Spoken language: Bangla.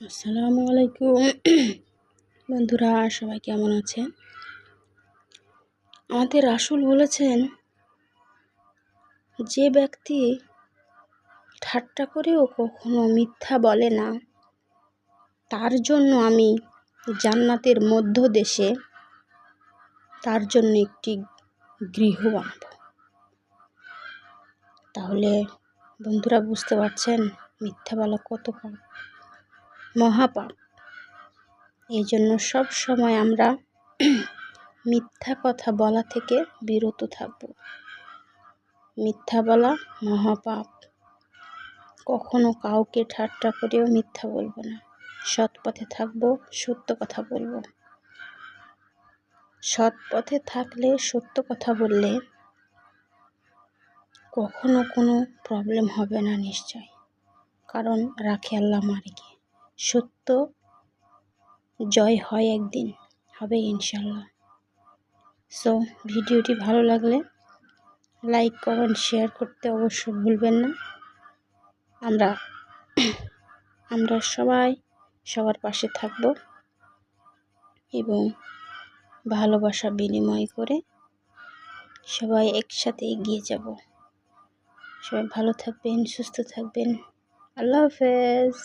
আসসালামু আলাইকুম। বন্ধুরা, সবাই কেমন আছেন? আমাদের রাসুল বলেছেন, যে ব্যক্তি ঠাট্টা করেও কখনো মিথ্যা বলে না, তার জন্য আমি জান্নাতের মধ্য দেশে তার জন্য একটি গৃহ বানাব। তাহলে বন্ধুরা বুঝতে পারছেন মিথ্যা বলা কত পাপ। মহাপাপ। এই জন্য সব সময় আমরা মিথ্যা কথা বলা থেকে বিরত থাকব। মিথ্যা বলা মহাপাপ। কখনো কাউকে ঠাট্টা করেও মিথ্যা বলব না। সৎ পথে থাকব, সত্য কথা বলব। সৎ পথে থাকলে সত্য কথা বললে কখনো কোনো প্রবলেম হবে না নিশ্চয়। কারণ রাখে আল্লাহ মারিকে সত্য জয় হয় একদিন, হবে ইনশাল্লাহ। সো ভিডিওটি ভালো লাগলে লাইক কমেন্ট শেয়ার করতে অবশ্যই ভুলবেন না। আমরা আমরা সবাই সবার পাশে থাকব এবং ভালোবাসা বিনিময় করে সবাই একসাথে এগিয়ে যাব। সবাই ভালো থাকবেন, সুস্থ থাকবেন। আল্লাহ হাফেজ।